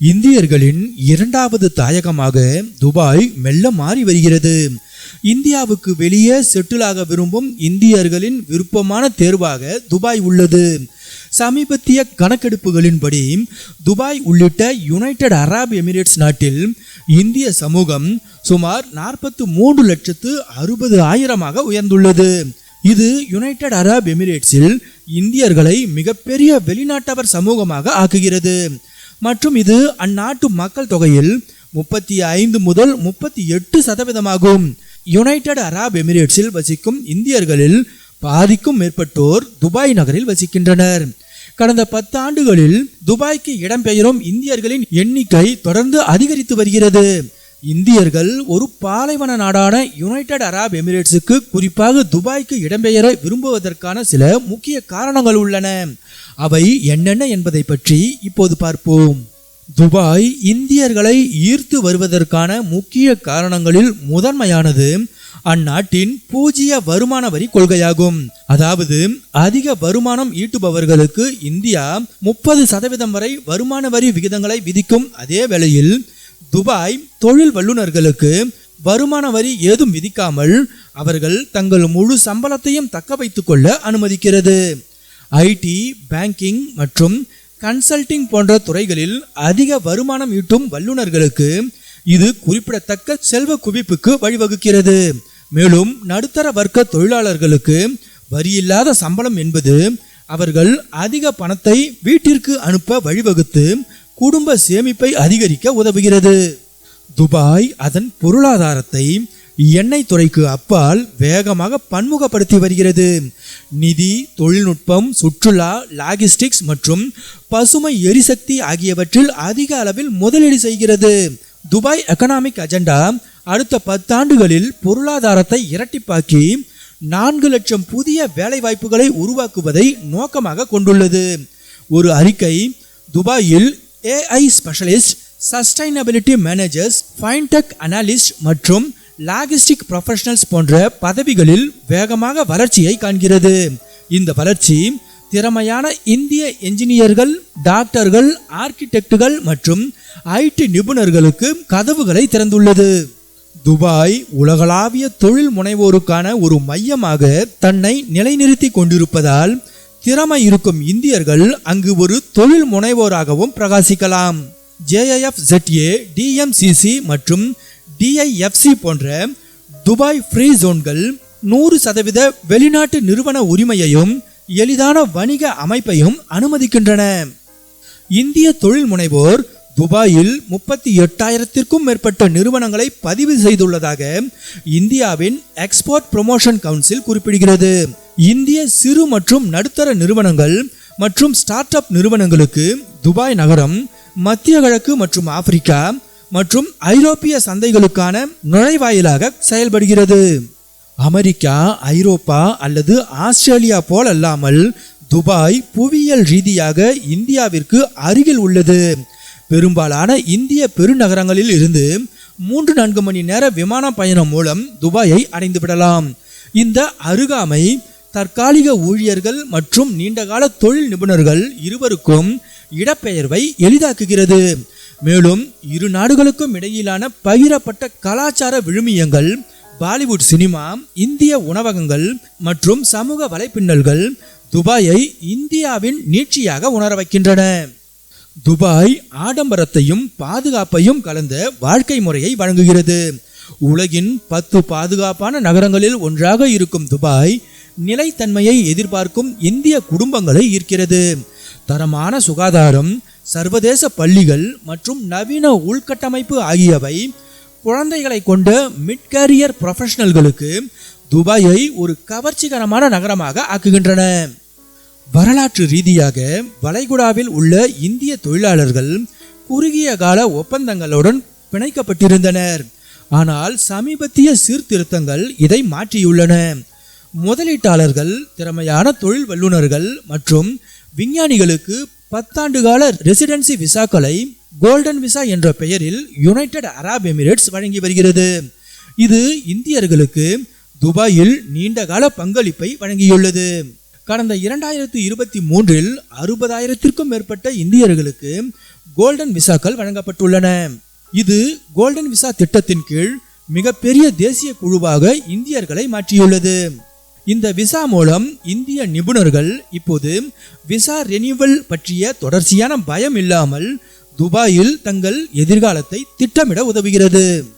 இந்தியர்களின் இரண்டாவது தாயகமாக துபாய் மெல்ல மாறி வருகிறது. இந்தியாவுக்கு வெளியே செட்டிலாக விரும்பும் இந்தியர்களின் விருப்பமான தேர்வாக துபாய் உள்ளது. சமீபத்திய கணக்கெடுப்புகளின்படி துபாய் உள்ளிட்ட யுனைடெட் அரப் எமிரேட்ஸ் நாட்டில் இந்திய சமூகம் சுமார் நாற்பத்து மூன்று லட்சத்து அறுபது ஆயிரமாக உயர்ந்துள்ளது. இது யுனைடெட் அரப் எமிரேட்ஸில் இந்தியர்களை மிகப்பெரிய வெளிநாட்டவர் சமூகமாக ஆக்குகிறது. மற்றும் இது அந்நாட்டு மக்கள் தொகையில் முப்பத்தி ஐந்து முதல் முப்பத்தி எட்டு சதவீதமாகும். யுனைடெட் அரப் எமிரேட்ஸில் வசிக்கும் இந்தியர்களில் பாதிக்கும் மேற்பட்டோர் துபாய் நகரில் வசிக்கின்றனர். கடந்த பத்து ஆண்டுகளில் துபாய்க்கு இடம்பெயரும் இந்தியர்களின் எண்ணிக்கை தொடர்ந்து அதிகரித்து வருகிறது. இந்தியர்கள் ஒரு பாலைவன நாடான யுனைடெட் அரப் எமிரேட்ஸுக்கு குறிப்பாக துபாய்க்கு இடம்பெயர விரும்புவதற்கான சில முக்கிய காரணங்கள் உள்ளன. அவை என்னென்ன என்பதை பற்றி இப்போது பார்ப்போம். துபாய் இந்தியர்களை ஈர்த்து வருவதற்கான முக்கிய காரணங்களில் முதன்மையானது அந்நாட்டின் பூஜ்ய வருமான வரி கொள்கையாகும். அதாவது அதிக வருமானம் ஈட்டுபவர்களுக்கு இந்தியா முப்பது சதவீதம் வரை வருமான வரி விகிதங்களை விதிக்கும் அதே வேளையில் துபாய் தொழில் வல்லுநர்களுக்கு வருமான வரி ஏதும் விதிக்காமல் அவர்கள் தங்கள் முழு சம்பளத்தையும் தக்க வைத்துக் கொள்ள அனுமதிக்கிறது. ஐடி பேங்கிங் மற்றும் கன்சல்டிங் போன்ற துறைகளில் அதிக வருமானம் ஈட்டும் வல்லுநர்களுக்கு இது குறிப்பிடத்தக்க செல்வ குவிப்புக்கு வழிவகுக்கிறது. மேலும் நடுத்தர வர்க்க தொழிலாளர்களுக்கு வரியில்லாத சம்பளம் என்பது அவர்கள் அதிக பணத்தை வீட்டிற்கு அனுப்ப வழிவகுத்து குடும்ப சேமிப்பை அதிகரிக்க உதவுகிறது. துபாய் அதன் பொருளாதாரத்தை எண்ணெய் துறைக்கு அப்பால் வேகமாக பன்முகப்படுத்தி வருகிறது. நிதி தொழில்நுட்பம் சுற்றுலா லாகிஸ்டிக்ஸ் மற்றும் பசுமை எரிசக்தி ஆகியவற்றில் அதிக அளவில் முதலீடு செய்கிறது. துபாய் எக்கனாமிக் அஜெண்டா அடுத்த பத்தாண்டுகளில் பொருளாதாரத்தை இரட்டிப்பாக்கி நான்கு லட்சம் புதிய வேலைவாய்ப்புகளை உருவாக்குவதை நோக்கமாக கொண்டுள்ளது. ஒரு அறிக்கை துபாயில் AI specialist sustainability managers fintech analyst மற்றும் லாகிஸ்டிக் ப்ரொஃபஷனல்ஸ் போன்ற பதவிகளில் வேகமாக வளர்ச்சியை காண்கிறது. இந்த வளர்ச்சி திறமையான இந்திய என்ஜினியர்கள் டாக்டர்கள் ஆர்கிடெக்டுகள் மற்றும் ஐடி நிபுணர்களுக்கு கதவுகளை திறந்துள்ளது. துபாய் உலகளாவிய தொழில் முனைவோருக்கான ஒரு மையமாக தன்னை நிலைநிறுத்தி கொண்டிருப்பதால் திறமை இருக்கும் இந்தியர்கள் அங்கு ஒரு தொழில் முனைவோராகவும் பிரகாசிக்கலாம். ஜேஐஎஃப் ஜெட்ஏ டிஎம்சிசி மற்றும் டிஐஎஃப்சி போன்ற துபாய் ஃப்ரீ ஜோன்கள் நூறு சதவீத வெளிநாட்டு நிறுவன உரிமையையும் எளிதான வணிக அமைப்பையும் அனுமதிக்கின்றன. இந்திய தொழில் முனைவோர் துபாயில் முப்பத்தி எட்டாயிரத்திற்கும் மேற்பட்ட நிறுவனங்களை பதிவு செய்துள்ளதாக இந்தியாவின் எக்ஸ்போர்ட் ப்ரொமோஷன் கவுன்சில் குறிப்பிடுகிறது. இந்திய சிறு மற்றும் நடுத்தர நிறுவனங்கள் மற்றும் ஸ்டார்ட் அப் நிறுவனங்களுக்கு துபாய் நகரம் மத்திய கிழக்கு மற்றும் ஆப்பிரிக்கா மற்றும் ஐரோப்பிய சந்தைகளுக்கான நுழைவாயிலாக செயல்படுகிறது. அமெரிக்கா ஐரோப்பா அல்லது ஆஸ்திரேலியா போல் அல்லாமல் துபாய் புவியியல் ரீதியாக இந்தியாவிற்கு அருகில் உள்ளது. பெரும்பாலான இந்திய பெருநகரங்களில் இருந்து மூன்று நான்கு மணி நேர விமான பயணம் மூலம் துபாயை அடைந்து விடலாம். இந்த அருகாமை தற்காலிக ஊழியர்கள் மற்றும் நீண்டகால தொழில் நிபுணர்கள் இருவருக்கும் இடப்பெயர்வை எளிதாக்குகிறது. மேலும் இரு நாடுகளுக்கும் இடையிலான பகிரப்பட்ட கலாச்சார விழுமியங்கள் பாலிவுட் சினிமா இந்திய உணவகங்கள் மற்றும் சமூக வலைப்பின்னல்கள் துபாயை இந்தியாவின் நீட்சியாக உணர வைக்கின்றன. துபாய் ஆடம்பரத்தையும் பாதுகாப்பையும் கலந்த வாழ்க்கை முறையை வழங்குகிறது. உலகின் பத்து பாதுகாப்பான நகரங்களில் ஒன்றாக இருக்கும் துபாய் நிலைத்தன்மையை எதிர்பார்க்கும் இந்திய குடும்பங்களை ஈர்க்கிறது. தரமான சுகாதாரம் சர்வதேச பள்ளிகள் மற்றும் நவீன உள்கட்டமைப்பு ஆகியவை குழந்தைகளை கொண்ட மிட் கேரியர் ப்ரொஃபஷனல்களுக்கு துபாயை ஒரு கவர்ச்சிகரமான நகரமாக ஆக்குகின்றன. வரலாற்று ரீதியாக வளைகுடாவில் உள்ள இந்திய தொழிலாளர்கள் குறுகிய கால ஒப்பந்தங்களுடன் பிணைக்கப்பட்டிருந்தனர். ஆனால் சமீபத்திய சீர்திருத்தங்கள் இதை மாற்றியுள்ளன. முதலீட்டாளர்கள் திறமையான தொழில் வல்லுநர்கள் மற்றும் விஞ்ஞானிகளுக்கு பத்தாண்டு கால ரெசிடென்சி விசாக்களை கோல்டன் விசா என்ற பெயரில் யுனைடெட் அரப் எமிரேட்ஸ் வழங்கி வருகிறது. இது இந்தியர்களுக்கு துபாயில் நீண்டகால பங்களிப்பை வழங்கியுள்ளது. கடந்த இரண்டாயிரத்தி இருபத்தி மூன்றில் அறுபதாயிரத்திற்கும் மேற்பட்ட இந்தியர்களுக்கு கோல்டன் விசாக்கள் வழங்கப்பட்டுள்ளன. இது கோல்டன் விசா திட்டத்தின் கீழ் மிகப்பெரிய தேசிய குழுவாக இந்தியர்களை மாற்றியுள்ளது. இந்த விசா மூலம் இந்திய நிபுணர்கள் இப்போது விசா ரெனியூவல் பற்றிய தொடர்ச்சியான பயம் இல்லாமல் துபாயில் தங்கள் எதிர்காலத்தை திட்டமிட உதவுகிறது.